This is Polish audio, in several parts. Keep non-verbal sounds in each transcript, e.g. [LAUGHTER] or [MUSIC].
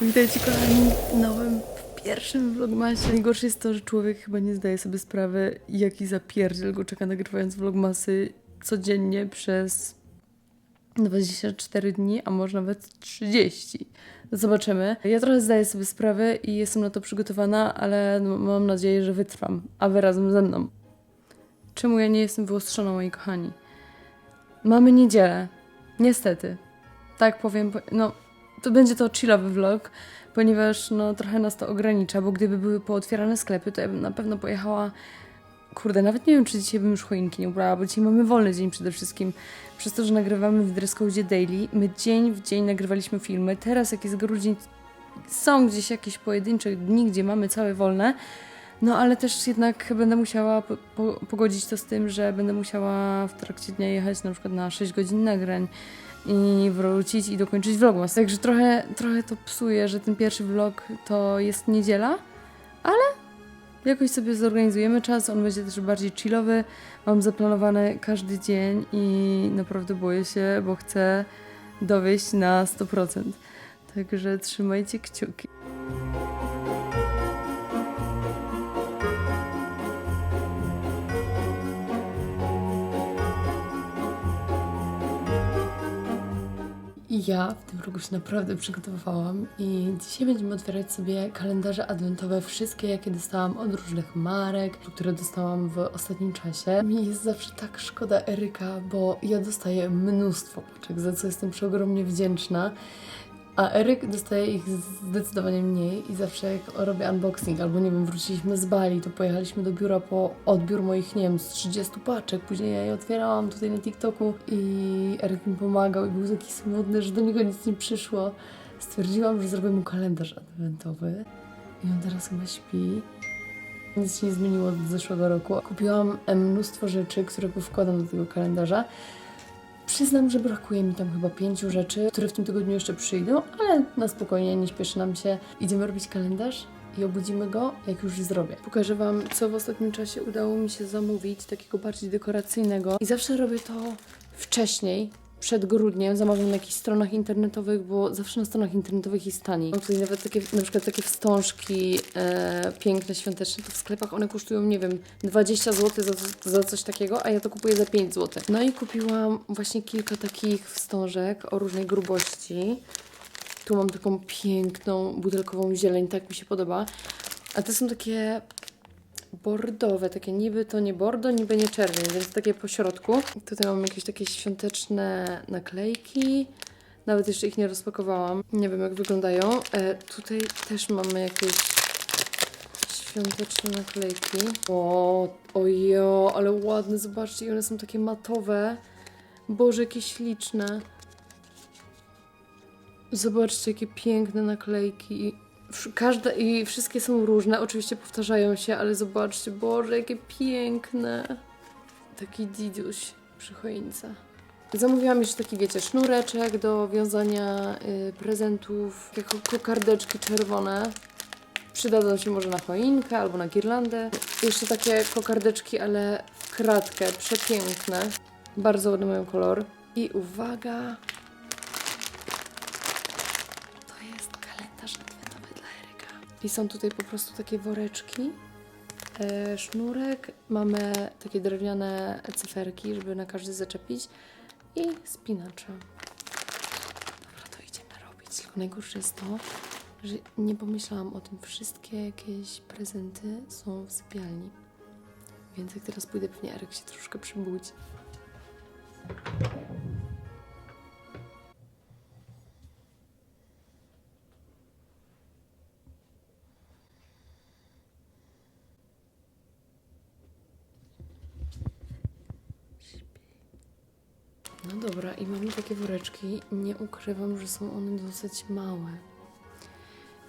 Witajcie kochani w nowym, w pierwszym vlogmasie. Najgorsze jest to, że człowiek chyba nie zdaje sobie sprawy, jaki zapierdziel go czeka nagrywając vlogmasy codziennie przez 24 dni, a może nawet 30. Zobaczymy. Ja trochę zdaję sobie sprawę i jestem na to przygotowana, ale no, mam nadzieję, że wytrwam, a wy razem ze mną. Czemu ja nie jestem wyostrzona, moi kochani? Mamy niedzielę. Niestety. Tak powiem, po- no to będzie to chillowy vlog, ponieważ no trochę nas to ogranicza, bo gdyby były pootwierane sklepy, to ja bym na pewno pojechała Kurde, nawet nie wiem, czy dzisiaj bym już choinki nie ubrała, bo dzisiaj mamy wolny dzień przede wszystkim. Przez to, że nagrywamy w Dresscode Daily, my dzień w dzień nagrywaliśmy filmy. Teraz, jak jest grudzień, są gdzieś jakieś pojedyncze dni, gdzie mamy całe wolne. No, ale też jednak będę musiała po, po, pogodzić to z tym, że będę musiała w trakcie dnia jechać na przykład na 6 godzin nagrań i wrócić i dokończyć vlogmas. Także trochę, trochę to psuje, że ten pierwszy vlog to jest niedziela, ale jakoś sobie zorganizujemy czas, on będzie też bardziej chillowy. Mam zaplanowany każdy dzień i naprawdę boję się, bo chcę dowieść na 100%. Także trzymajcie kciuki. Ja w tym roku się naprawdę przygotowywałam i dzisiaj będziemy otwierać sobie kalendarze adwentowe, wszystkie jakie dostałam od różnych marek, które dostałam w ostatnim czasie. Mi jest zawsze tak szkoda Eryka, bo ja dostaję mnóstwo paczek, za co jestem przeogromnie wdzięczna. A Eryk dostaje ich zdecydowanie mniej i zawsze jak robię unboxing albo nie wiem, wróciliśmy z Bali, to pojechaliśmy do biura po odbiór moich, nie wiem, z 30 paczek. Później ja je otwierałam tutaj na TikToku i Eryk mi pomagał i był taki smutny, że do niego nic nie przyszło. Stwierdziłam, że zrobię mu kalendarz adwentowy i on teraz chyba śpi. Nic się nie zmieniło od zeszłego roku. Kupiłam mnóstwo rzeczy, które wkładam do tego kalendarza. Przyznam, że brakuje mi tam chyba pięciu rzeczy, które w tym tygodniu jeszcze przyjdą, ale na spokojnie, nie śpieszy nam się. Idziemy robić kalendarz i obudzimy go, jak już zrobię. Pokażę Wam, co w ostatnim czasie udało mi się zamówić, takiego bardziej dekoracyjnego. I zawsze robię to wcześniej, przed grudniem, zamawiam na jakichś stronach internetowych, bo zawsze na stronach internetowych jest taniej. Mam tutaj nawet takie, na przykład takie wstążki e, piękne, świąteczne, to w sklepach one kosztują, nie wiem, 20 zł za, za coś takiego, a ja to kupuję za 5 zł. No i kupiłam właśnie kilka takich wstążek o różnej grubości. Tu mam taką piękną, butelkową zieleń, tak mi się podoba. A te są takie bordowe, takie niby to nie bordo, niby nie czerwień, więc takie po środku. Tutaj mam jakieś takie świąteczne naklejki. Nawet jeszcze ich nie rozpakowałam. Nie wiem jak wyglądają. E, tutaj też mamy jakieś świąteczne naklejki. O, ojo, ale ładne, zobaczcie, one są takie matowe. Boże, jakie śliczne. Zobaczcie, jakie piękne naklejki. Każda i wszystkie są różne, oczywiście powtarzają się, ale zobaczcie, Boże, jakie piękne. Taki diduś przy choince. Zamówiłam jeszcze taki, wiecie, sznureczek do wiązania y, prezentów, jako kokardeczki czerwone. Przydadzą się może na choinkę albo na girlandę. Jeszcze takie kokardeczki, ale w kratkę, przepiękne. Bardzo ładny mają kolor. I uwaga, I są tutaj po prostu takie woreczki, e, sznurek, mamy takie drewniane cyferki, żeby na każdy zaczepić i spinacze. Dobra, to idziemy robić. Tylko najgorsze jest to, że nie pomyślałam o tym. Wszystkie jakieś prezenty są w sypialni. Więc jak teraz pójdę, pewnie Eryk się troszkę przybudzi. Takie woreczki. Nie ukrywam, że są one dosyć małe.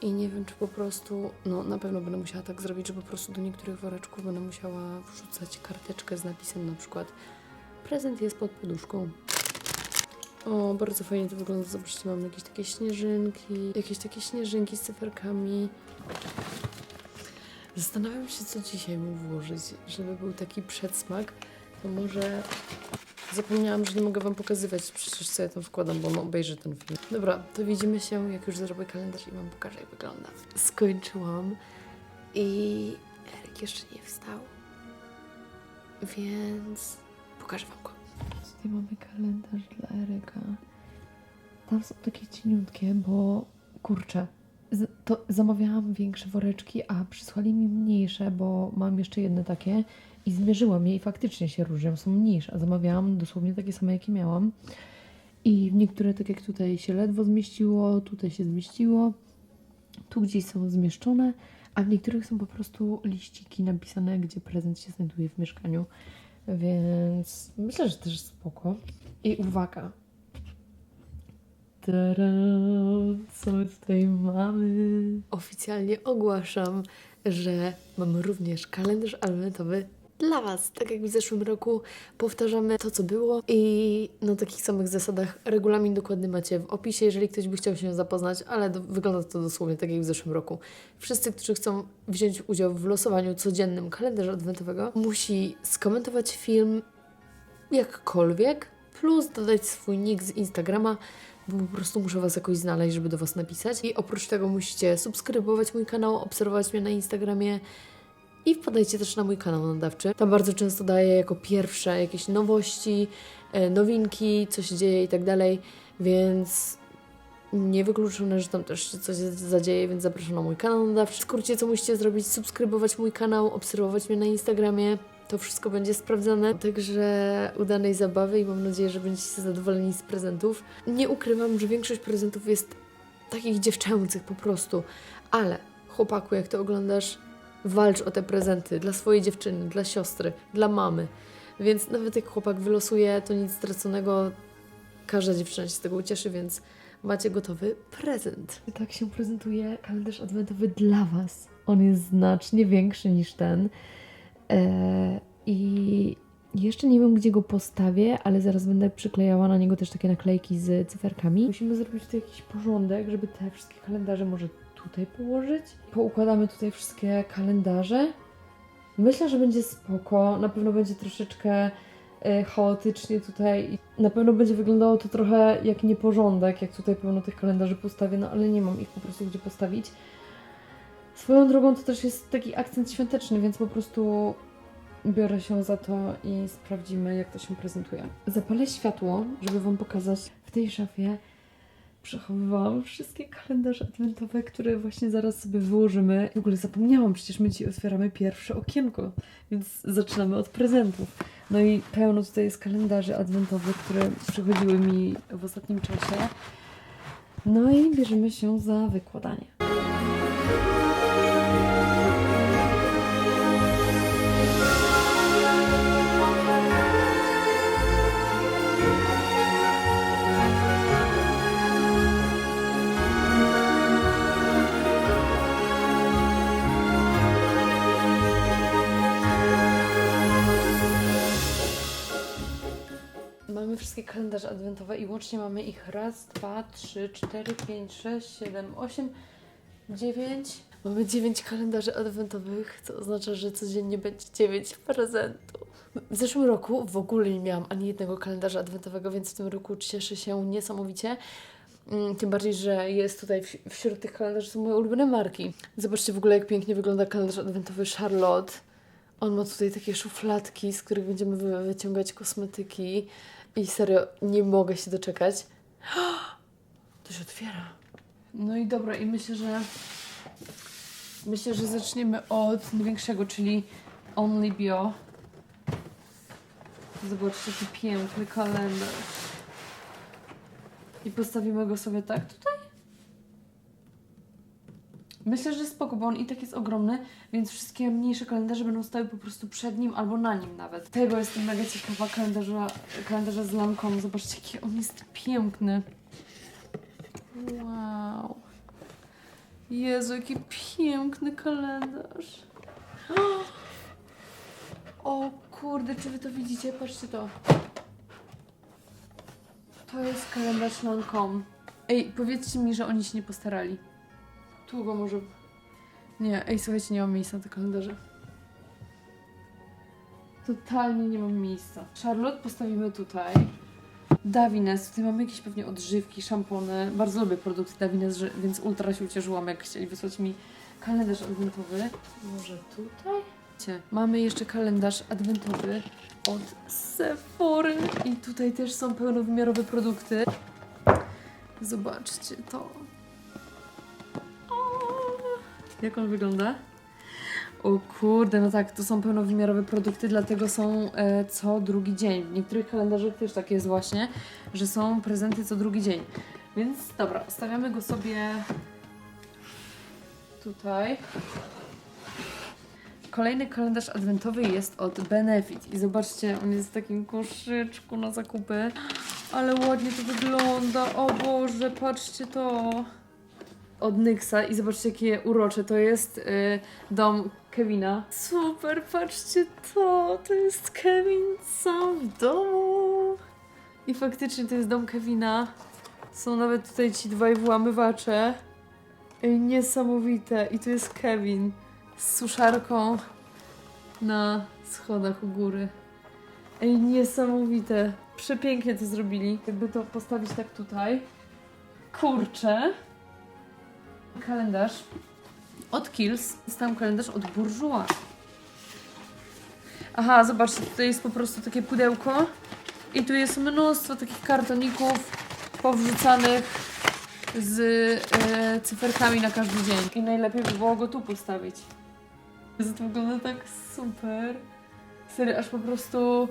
I nie wiem, czy po prostu, no na pewno będę musiała tak zrobić, że po prostu do niektórych woreczków będę musiała wrzucać karteczkę z napisem na przykład prezent jest pod poduszką. O, bardzo fajnie to wygląda. Zobaczcie, mam jakieś takie śnieżynki, jakieś takie śnieżynki z cyferkami. Zastanawiam się, co dzisiaj mu włożyć, żeby był taki przedsmak. To może Zapomniałam, że nie mogę wam pokazywać, przecież sobie to wkładam, bo on obejrzy ten film. Dobra, to widzimy się, jak już zrobię kalendarz i wam pokażę, jak wygląda. Skończyłam i Eryk jeszcze nie wstał, więc pokażę wam go. Tutaj mamy kalendarz dla Eryka. Tam są takie cieniutkie, bo kurczę, z- to zamawiałam większe woreczki, a przysłali mi mniejsze, bo mam jeszcze jedne takie i zmierzyłam je i faktycznie się różnią, są mniejsze, a zamawiałam dosłownie takie same, jakie miałam. I niektóre, tak jak tutaj się ledwo zmieściło, tutaj się zmieściło, tu gdzieś są zmieszczone, a w niektórych są po prostu liściki napisane, gdzie prezent się znajduje w mieszkaniu. Więc myślę, że też spoko. I uwaga, Tada, co my tutaj mamy? Oficjalnie ogłaszam, że mamy również kalendarz adwentowy dla Was. Tak jak w zeszłym roku powtarzamy to, co było i na takich samych zasadach regulamin dokładny macie w opisie, jeżeli ktoś by chciał się zapoznać, ale do, wygląda to dosłownie tak jak w zeszłym roku. Wszyscy, którzy chcą wziąć udział w losowaniu codziennym kalendarza adwentowego, musi skomentować film jakkolwiek, plus dodać swój nick z Instagrama, bo po prostu muszę Was jakoś znaleźć, żeby do Was napisać. I oprócz tego musicie subskrybować mój kanał, obserwować mnie na Instagramie i wpadajcie też na mój kanał nadawczy. Tam bardzo często daję jako pierwsze jakieś nowości, e, nowinki, co się dzieje i tak dalej, więc niewykluczone, że tam też się coś zadzieje, więc zapraszam na mój kanał nadawczy. W skrócie, co musicie zrobić, subskrybować mój kanał, obserwować mnie na Instagramie, to wszystko będzie sprawdzone. Także udanej zabawy i mam nadzieję, że będziecie zadowoleni z prezentów. Nie ukrywam, że większość prezentów jest takich dziewczęcych po prostu, ale chłopaku, jak to oglądasz, walcz o te prezenty dla swojej dziewczyny, dla siostry, dla mamy. Więc nawet jak chłopak wylosuje, to nic straconego. Każda dziewczyna się z tego ucieszy, więc macie gotowy prezent. Tak się prezentuje kalendarz adwentowy dla Was. On jest znacznie większy niż ten. E, I jeszcze nie wiem, gdzie go postawię, ale zaraz będę przyklejała na niego też takie naklejki z cyferkami. Musimy zrobić tutaj jakiś porządek, żeby te wszystkie kalendarze może tutaj położyć. Poukładamy tutaj wszystkie kalendarze. Myślę, że będzie spoko. Na pewno będzie troszeczkę e, chaotycznie tutaj. i Na pewno będzie wyglądało to trochę jak nieporządek, jak tutaj pełno tych kalendarzy postawię, no ale nie mam ich po prostu gdzie postawić. Swoją drogą to też jest taki akcent świąteczny, więc po prostu biorę się za to i sprawdzimy, jak to się prezentuje. Zapalę światło, żeby Wam pokazać. W tej szafie przechowywałam wszystkie kalendarze adwentowe, które właśnie zaraz sobie wyłożymy. W ogóle zapomniałam, przecież my dzisiaj otwieramy pierwsze okienko, więc zaczynamy od prezentów. No i pełno tutaj jest kalendarzy adwentowych, które przychodziły mi w ostatnim czasie. No i bierzemy się za wykładanie. Kalendarze adwentowe i łącznie mamy ich raz, dwa, trzy, cztery, pięć, sześć, siedem, osiem, dziewięć. Mamy dziewięć kalendarzy adwentowych, co oznacza, że codziennie będzie dziewięć prezentów. W zeszłym roku w ogóle nie miałam ani jednego kalendarza adwentowego, więc w tym roku cieszę się niesamowicie. Mm, Tym bardziej, że jest tutaj wśród tych kalendarzy są moje ulubione marki. Zobaczcie w ogóle, jak pięknie wygląda kalendarz adwentowy Charlotte. On ma tutaj takie szufladki, z których będziemy wy- wyciągać kosmetyki. I serio, nie mogę się doczekać. [GASPS] To się otwiera. No i dobra, i myślę, że myślę, że zaczniemy od największego, czyli Only Bio. Zobaczcie, jaki piękny kalendarz. I postawimy go sobie tak tutaj. Myślę, że spoko, bo on i tak jest ogromny, więc wszystkie mniejsze kalendarze będą stały po prostu przed nim albo na nim nawet. Tego jestem mega ciekawa, kalendarza, kalendarza z lampką. Zobaczcie, jaki on jest piękny. Wow. Jezu, jaki piękny kalendarz. [GASPS] O kurde, czy wy to widzicie? Patrzcie to. To jest kalendarz Lancome. Ej, powiedzcie mi, że oni się nie postarali. Tu go może... Nie, ej, słuchajcie, nie mam miejsca na te kalendarze. Totalnie nie mam miejsca. Charlotte postawimy tutaj. Davines, tutaj mamy jakieś pewnie odżywki, szampony. Bardzo lubię produkty Davines, więc ultra się ucieszyłam, jak chcieli wysłać mi kalendarz adwentowy. Może tutaj? Mamy jeszcze kalendarz adwentowy od Sephory i tutaj też są pełnowymiarowe produkty. Zobaczcie to. Jak on wygląda? O kurde, no tak, to są pełnowymiarowe produkty, dlatego są e, co drugi dzień. W niektórych kalendarzach też tak jest właśnie, że są prezenty co drugi dzień. Więc dobra, stawiamy go sobie tutaj. Kolejny kalendarz adwentowy jest od Benefit i zobaczcie, on jest w takim koszyczku na zakupy. Ale ładnie to wygląda. O Boże, patrzcie to. Od Nyxa i zobaczcie jakie urocze. To jest y, dom Kevina. Super, patrzcie to. To jest Kevin sam w domu. I faktycznie to jest dom Kevina. Są nawet tutaj ci dwaj włamywacze. Ej, niesamowite. I tu jest Kevin z suszarką na schodach u góry. Ej, niesamowite. Przepięknie to zrobili. Jakby to postawić tak tutaj. Kurczę. Kalendarz od Kills. Dostałam kalendarz od Bourjois. Aha, zobaczcie, tutaj jest po prostu takie pudełko. I tu jest mnóstwo takich kartoników powrzucanych z e, cyferkami na każdy dzień. I najlepiej by było go tu postawić. To wygląda tak super. Serio, aż po prostu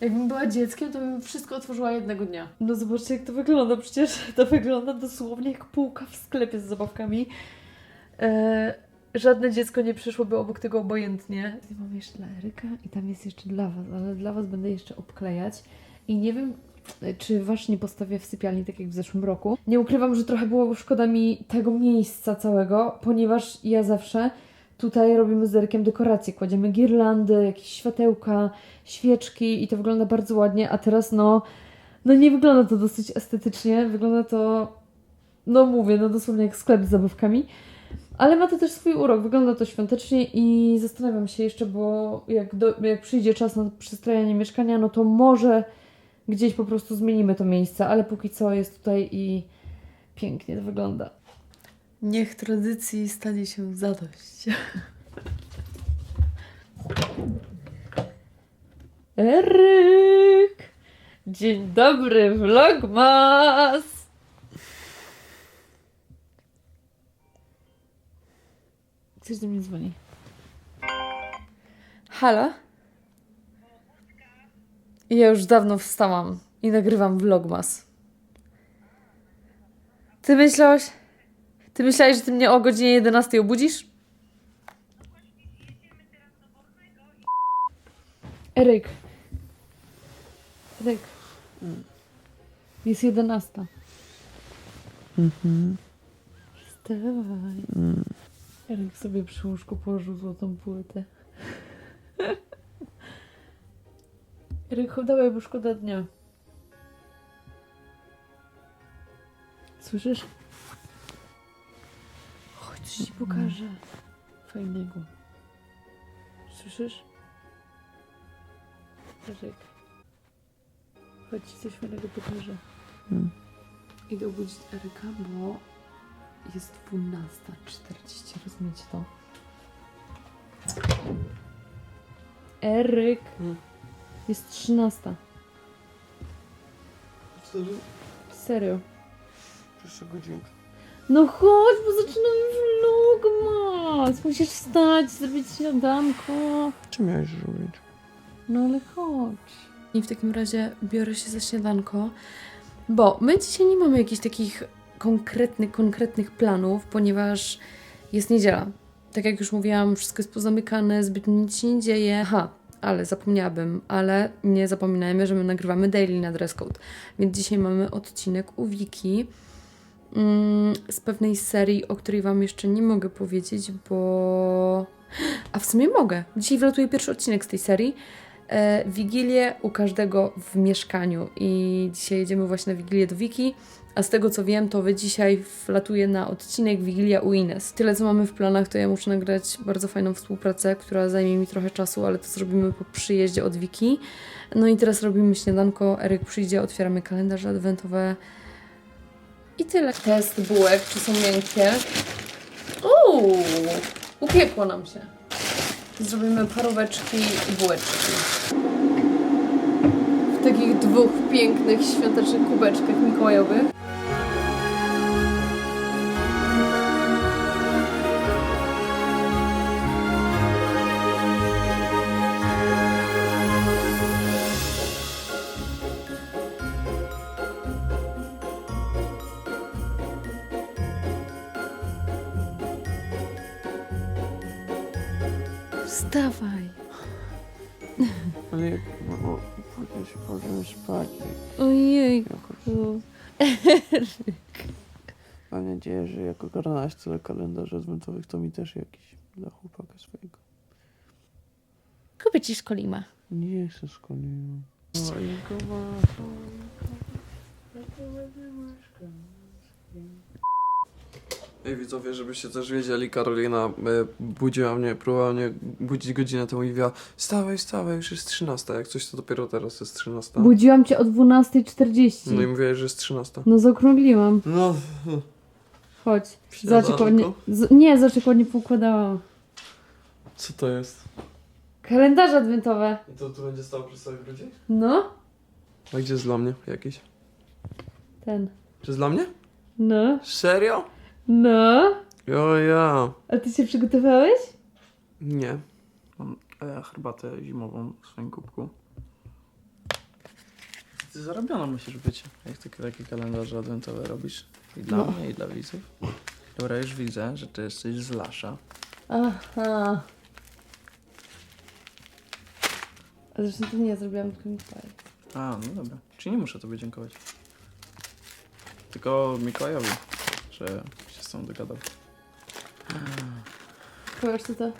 jakbym była dzieckiem, to bym wszystko otworzyła jednego dnia. No zobaczcie jak to wygląda, przecież to wygląda dosłownie jak półka w sklepie z zabawkami. E, żadne dziecko nie przyszłoby obok tego obojętnie. Tutaj mam jeszcze dla Eryka i tam jest jeszcze dla Was, ale dla Was będę jeszcze obklejać. I nie wiem, czy wasz nie postawię w sypialni, tak jak w zeszłym roku. Nie ukrywam, że trochę było szkoda mi tego miejsca całego, ponieważ ja zawsze tutaj robimy z Erykiem dekoracje. Kładziemy girlandy, jakieś światełka, świeczki i to wygląda bardzo ładnie, a teraz no, no nie wygląda to dosyć estetycznie, wygląda to, no mówię, no dosłownie jak sklep z zabawkami. Ale ma to też swój urok, wygląda to świątecznie i zastanawiam się jeszcze, bo jak, do, jak przyjdzie czas na przystrojenie mieszkania, no to może gdzieś po prostu zmienimy to miejsce, ale póki co jest tutaj i pięknie to wygląda. Niech tradycji stanie się zadość. Eryk! Dzień dobry, vlogmas! Ktoś do mnie dzwoni. Halo? Ja już dawno wstałam i nagrywam vlogmas. Ty myślałeś... Ty myślałeś, że ty mnie o godzinie 11 obudzisz? Eryk. Eryk. Jest 11. Mhm. Wstawaj. Eryk sobie przy łóżku położył złotą płytę. Eryk, dawaj, bo szkoda dnia. Słyszysz? Pokażę. Fajnego. Słyszysz? Eryk. Chodź, ci coś fajnego pokażę. Mm. Idę obudzić Eryka, bo jest 12.40, rozumiecie to? Eryk! Mm. Jest 13. Serio? Serio. Pierwsza godzinka. No chodź, bo zaczynamy vlogmas! Musisz wstać, zrobić śniadanko. Co miałeś zrobić? No ale chodź. I w takim razie biorę się za śniadanko, bo my dzisiaj nie mamy jakichś takich konkretnych, konkretnych planów, ponieważ jest niedziela. Tak jak już mówiłam, wszystko jest pozamykane, zbyt nic się nie dzieje. Aha, ale zapomniałabym, ale nie zapominajmy, że my nagrywamy daily na dress code. Więc dzisiaj mamy odcinek u Wiki z pewnej serii, o której Wam jeszcze nie mogę powiedzieć, bo... A w sumie mogę. Dzisiaj wylatuje pierwszy odcinek z tej serii. E, Wigilię u każdego w mieszkaniu. I dzisiaj jedziemy właśnie na Wigilię do Wiki, A z tego co wiem, to wy dzisiaj wlatuje na odcinek Wigilia u Ines. Tyle co mamy w planach, to ja muszę nagrać bardzo fajną współpracę, która zajmie mi trochę czasu, ale to zrobimy po przyjeździe od Wiki. No i teraz robimy śniadanko, Eryk przyjdzie, otwieramy kalendarze adwentowe i tyle. Test bułek, czy są miękkie. Uuu, upiekło nam się. Zrobimy paróweczki i bułeczki. W takich dwóch pięknych, świątecznych kubeczkach mikołajowych. Wstawaj. Ale jak no, pójdę się powiem spać Ojej. jakoś. Mam nadzieję, że jak ogarnąłeś tyle kalendarzy adwentowych, to mi też jakiś dla chłopaka swojego. Kupię ci szkolima. Nie chcę z kolei. Ej widzowie, żebyście też wiedzieli, Karolina e, budziła mnie, próbowała mnie budzić godzinę temu i mówiła Stawaj, stawaj, już jest 13, jak coś to dopiero teraz jest 13. Budziłam cię o 12.40. No i mówiłaś, że jest 13. No zaokrągliłam. No, Chodź. Zobacz, jak ładnie... Z... Nie, zobacz, jak ładnie poukładałam. co to jest? Kalendarze adwentowe. I to tu będzie stało przy sobie grudzie? No. A gdzie jest dla mnie jakiś? Ten. Czy jest dla mnie? No. Serio? No. Jo, ja. A ty się przygotowałeś? Nie. Mam e, herbatę zimową w swoim kubku. Ty zarobiona musisz być, jak takie, takie kalendarze adwentowe robisz. I dla No. mnie, i dla widzów. Dobra, już widzę, że ty jesteś z Lasza. Aha. A zresztą to nie ja zrobiłam, tylko Mikołaj. A, no dobra. Czyli nie muszę tobie dziękować. Tylko Mikołajowi, że tą dogadał. Powiesz co to?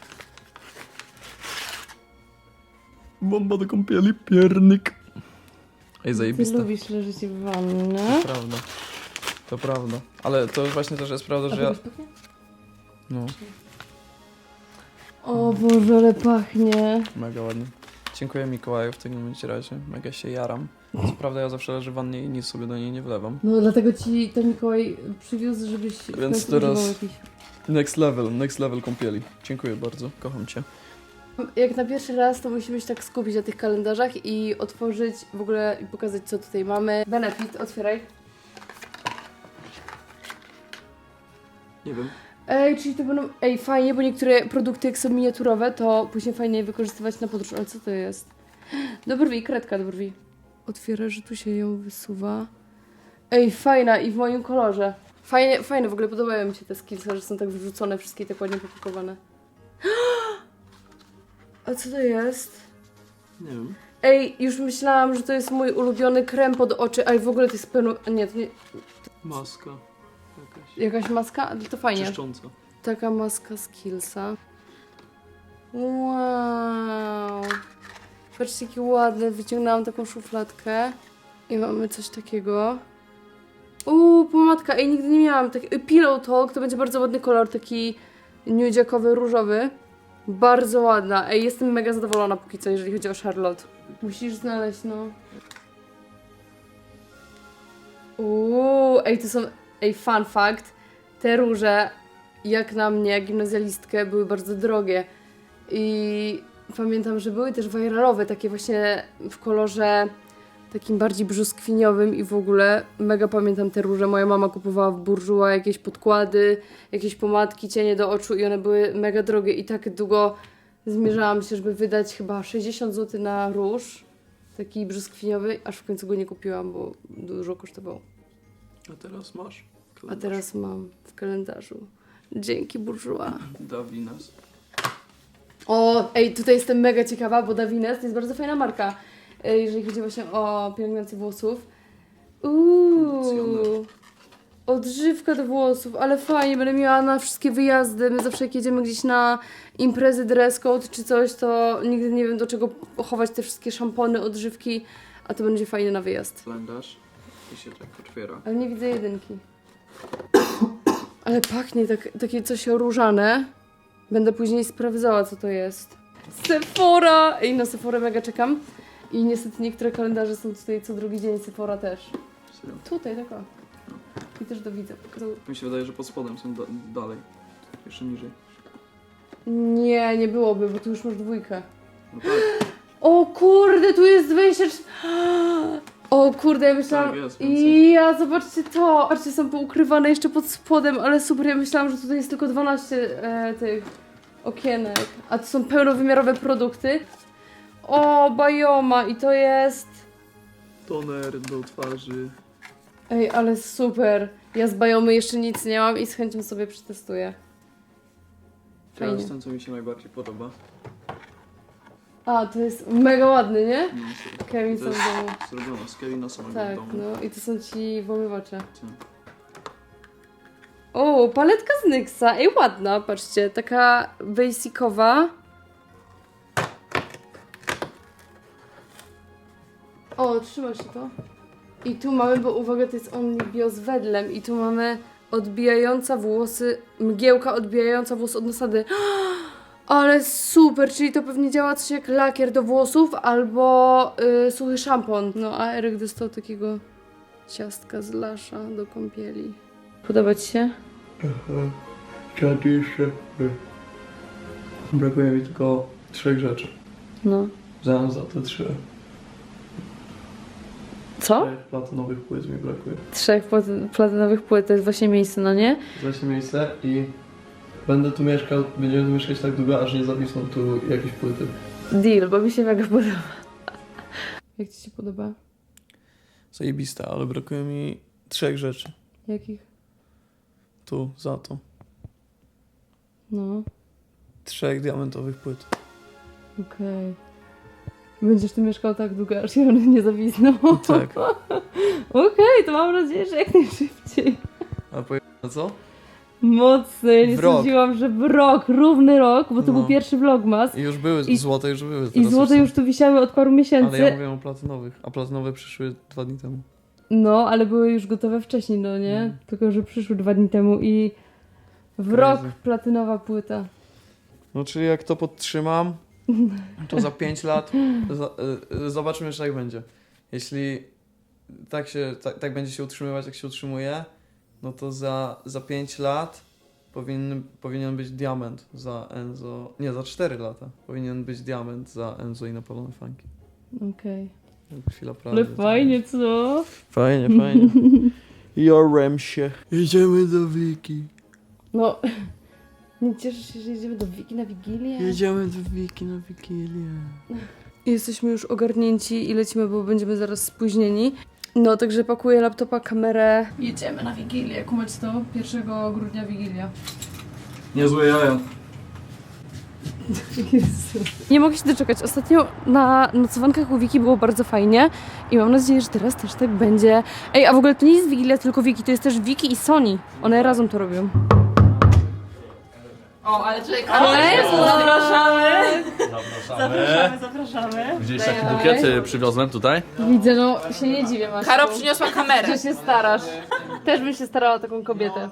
Bomba do kąpieli, piernik. Ej, Ty zajebiste. lubisz leżeć w wannie. To prawda. To prawda. Ale to właśnie też jest prawda, A że ja... pachnie? No, O Boże, ale pachnie. mega ładnie. Dziękuję Mikołaju w takim bądź razie. Mega się jaram. Co prawda ja zawsze leżę w wannie i nic sobie do niej nie wlewam. No dlatego ci ten Mikołaj przywiózł, żebyś w Więc końcu teraz- używał jakiś. Next level, next level kąpieli. Dziękuję bardzo, kocham cię. Jak na pierwszy raz, to musimy się tak skupić na tych kalendarzach i otworzyć w ogóle i pokazać, co tutaj mamy. Benefit, otwieraj. Nie wiem. Ej, czyli to będą. Ej, fajnie, bo niektóre produkty, jak są miniaturowe, to później fajnie je wykorzystywać na podróż. Ale co to jest? Do brwi, kredka do brwi. Otwiera, że tu się ją wysuwa. Ej, fajna i w moim kolorze. Fajnie, fajne, w ogóle podobają mi się te skillsy, że są tak wyrzucone, wszystkie i tak ładnie popakowane. [GASPS] A co to jest? Nie wiem. Ej, już myślałam, że to jest mój ulubiony krem pod oczy, a w ogóle to jest pełno... Nie, to nie... Maska. Jakaś. Maska? Ale to fajnie. Czyszcząca. Taka maska z Killsa. Wow. Patrzcie, jaki ładny. Wyciągnęłam taką szufladkę. I mamy coś takiego. Uuu, pomadka. Ej, nigdy nie miałam takiego. Pillow Talk to będzie bardzo ładny kolor, taki nudziakowy, różowy. Bardzo ładna. Ej, jestem mega zadowolona póki co, jeżeli chodzi o Charlotte. Musisz znaleźć, no. Uuu, ej, to są... Ej, fun fact. Te róże jak na mnie, gimnazjalistkę, były bardzo drogie. I pamiętam, że były też viralowe, takie właśnie w kolorze takim bardziej brzoskwiniowym i w ogóle mega pamiętam te róże. Moja mama kupowała w burżuła jakieś podkłady, jakieś pomadki, cienie do oczu i one były mega drogie i tak długo zmierzałam się, żeby wydać chyba 60 zł na róż, taki brzoskwiniowy, aż w końcu go nie kupiłam, bo dużo kosztował. A teraz masz. A teraz mam w kalendarzu. Dzięki burżuła. Davinas. O, ej, tutaj jestem mega ciekawa, bo Davines to jest bardzo fajna marka, e, jeżeli chodzi właśnie o pielęgnację włosów. Uuu, Kondycjoner. odżywka do włosów, ale fajnie, będę miała na wszystkie wyjazdy. My zawsze jak jedziemy gdzieś na imprezy, dress code czy coś, to nigdy nie wiem do czego chować te wszystkie szampony, odżywki, a to będzie fajne na wyjazd. Kalendarz. I się tak otwiera. Ale nie widzę jedynki. Ale pachnie tak, takie coś różane. Będę później sprawdzała, co to jest. Sephora! Ej, na Sephora mega czekam. I niestety niektóre kalendarze są tutaj co drugi dzień, Sephora też. Serio. Tutaj, taka. I też do widza pokazał. Mi się wydaje, że pod spodem są da dalej. Jeszcze niżej. Nie, nie byłoby, bo tu już masz dwójkę. No tak, [GASPS] O kurde, tu jest 24... [GASPS] O kurde, ja myślałam... Tak, jest ja, zobaczcie to! Patrzcie, są poukrywane jeszcze pod spodem, ale super, ja myślałam, że tutaj jest tylko 12 e, tych okienek. A to są pełnowymiarowe produkty. O, Bajoma i to jest... toner do twarzy. Ej, ale super. Ja z Bajomy jeszcze nic nie mam i z chęcią sobie przetestuję. Teraz Fajnie. ten, co mi się najbardziej podoba. A, to jest mega ładny, nie? No. Kevin To sam w jest domu. zrobione z Kevina samego w Tak, domu. no i to są ci włamywacze. O, paletka z Nyxa. Ej, ładna, patrzcie. Taka basicowa. O, trzyma się to. I tu mamy, bo uwaga, to jest Only Bio z wedlem. I tu mamy odbijająca włosy, mgiełka odbijająca włos od nasady. [GASPS] Ale super, czyli to pewnie działa coś jak lakier do włosów albo y, suchy szampon. No, a Eryk dostał takiego ciastka z lasza do kąpieli. Podoba Ci się? Czad jeszcze. Brakuje mi tylko trzech rzeczy. No. Zamiast za te trzy. Co? Trzech platynowych płyt mi brakuje. Trzech plat- platynowych płyt, to jest właśnie miejsce, no nie? Właśnie miejsce i będę tu mieszkał, będziemy tu mieszkać tak długo, aż nie zawisną tu jakieś płyty. Deal, bo mi się mega podoba. Jak Ci się podoba? Zajebiste, ale brakuje mi trzech rzeczy. Jakich? Tu, za to. No, Trzech diamentowych płyt. okej. Będziesz tu mieszkał tak długo, aż się one nie zawisną. Tak. [LAUGHS] Okej, to mam nadzieję, że jak najszybciej. A powie... co? Mocno, ja nie W sądziłam, że w rok, równy rok, bo to No. był pierwszy vlogmas. I już były, I- złote już były. I złote są. już tu wisiały od paru miesięcy. Ale ja mówię o platynowych, a platynowe przyszły dwa dni temu. No, ale były już gotowe wcześniej, no nie? Mm. Tylko, że przyszły dwa dni temu i w Crazy. rok platynowa płyta. No czyli jak to podtrzymam, [LAUGHS] to za 5 lat za, y, zobaczymy jeszcze jak będzie. Jeśli tak, się, tak, tak będzie się utrzymywać, jak się utrzymuje, no to za, za 5 lat powinien, powinien być diament za Enzo. Nie, za 4 lata powinien być diament za Enzo i napalone fanki. Okej. Chwila prawdy. Ale fajnie, co? Fajnie, [LAUGHS] fajnie. Jorem się. Jedziemy do Wiki. No, [LAUGHS] nie cieszysz się, że jedziemy do Wiki na Wigilię? Jedziemy do Wiki na Wigilię. [LAUGHS] Jesteśmy już ogarnięci i lecimy, bo będziemy zaraz spóźnieni. No, także pakuję laptopa, kamerę. Jedziemy na Wigilię. Kumać to 1 grudnia Wigilia. Niezłe jaja. [LAUGHS] Nie mogę się doczekać. Ostatnio na nocowankach u Wiki było bardzo fajnie i mam nadzieję, że teraz też tak będzie. Ej, a w ogóle to nie jest Wigilia tylko Wiki, to jest też Wiki i Sony. One razem to robią. O, ale czekaj, Zapraszamy. Zapraszamy, zapraszamy. Gdzieś taki bukiet y, przywiozłem tutaj. Widzę, no się nie dziwię, Masz. Karo przyniosła kamerę. Że się starasz. Też bym się starała o taką kobietę.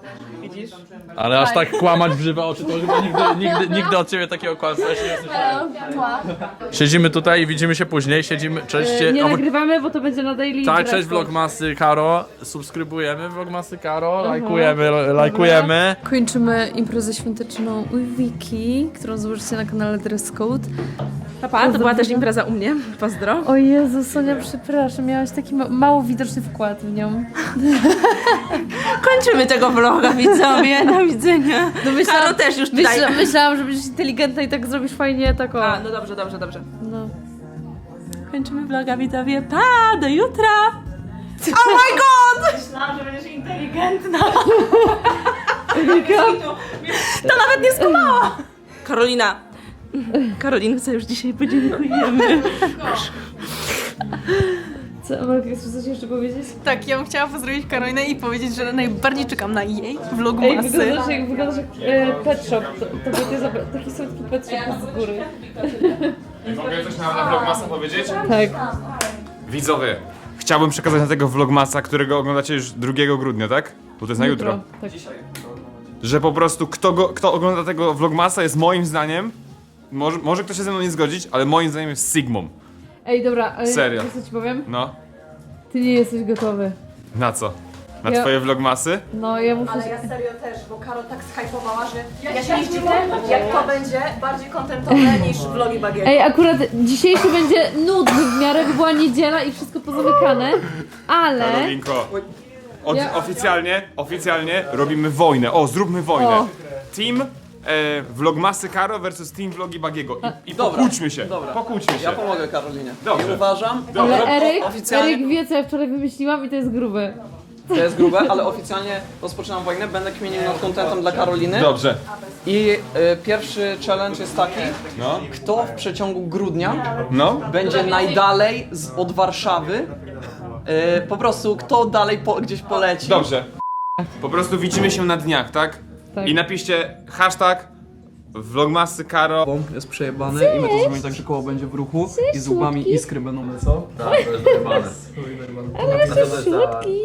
Widzisz? Ale aż tak kłamać w żywe oczy, to chyba nigdy, nigdy, nigdy od ciebie takiego kłamstwa jeszcze nie słyszałem. Siedzimy tutaj i widzimy się później. Siedzimy, cześć. E, Nie o, nagrywamy, bo to będzie na daily. tak, cześć. Vlogmasy Karo. Subskrybujemy Vlogmasy Karo, lajkujemy, lajkujemy. Kończymy imprezę świąteczną u Wiki, którą zobaczycie na kanale Dress Code. Papa, to była też impreza u mnie. Pozdro. O Jezu, Sonia, przepraszam, miałaś taki ma- mało widoczny wkład w nią. [LAUGHS] Kończymy tego vloga, widzowie. Do [LAUGHS] widzenia. No myślałam, Karo też już tutaj. myśla, myślałam, że będziesz inteligentna i tak zrobisz fajnie, tak o. A, no dobrze, dobrze, dobrze. No. Kończymy vloga, widzowie. Pa, do jutra. [LAUGHS] Oh my god! Myślałam, że będziesz inteligentna. [LAUGHS] To nawet nie skumała. Karolina. Karolince już dzisiaj podziękujemy. Co, Amelka, chcesz coś jeszcze powiedzieć? Tak, ja bym chciała pozdrowić Karolinę i powiedzieć, że najbardziej czekam na jej Ej, vlogmasy. wyglądasz jak, wyglądasz jak e, pet shop. To, to taki słodki pet shop z góry. Mogę coś na, na vlogmasa powiedzieć? Tak. Widzowie, chciałbym przekazać na tego vlogmasa, którego oglądacie już 2 grudnia, tak? Bo to jest na jutro. Tak. Że po prostu kto, go, kto ogląda tego vlogmasa jest moim zdaniem, może, może ktoś się ze mną nie zgodzić, ale moim zdaniem jest Sigmą. Ej, dobra, ale Serio. wiesz co ci powiem? No, Ty nie jesteś gotowy. na co? Na Ja- twoje vlogmasy? No, ja muszę... Ale ja serio też, bo Karol tak shypowała, że ja się nie dziwię, jak to będzie bardziej kontentowe [LAUGHS] niż vlogi bagiety. Ej, akurat dzisiejszy będzie nudny w miarę, bo była niedziela i wszystko pozamykane, ale... Karolinko, od, Ja- oficjalnie, oficjalnie robimy wojnę. O, zróbmy wojnę. O. Team e, vlogmasy Karo versus Team Vlogi Bagiego. I, i Dobra, pokłóćmy się, dobra. pokłóćmy się. Ja pomogę Karolinie. Dobrze. I uważam, Ale Eryk, oficjalnie Eryk wie co ja wczoraj wymyśliłam i to jest grube. to jest grube, ale oficjalnie rozpoczynam wojnę, będę kminił nad kontentem dla Karoliny. Dobrze. I y, pierwszy challenge jest taki, No, kto w przeciągu grudnia no. będzie najdalej z, od Warszawy. Y, po prostu kto dalej po, gdzieś poleci. Dobrze. Po prostu widzimy się na dniach, tak? Tak. I napiszcie hashtag vlogmasy Karo. Jest przejebane i my to zrobimy tak, że koło będzie w ruchu i z łbami iskry będą lecą. Tak, to jest wyjebane. Ale jesteś słodki.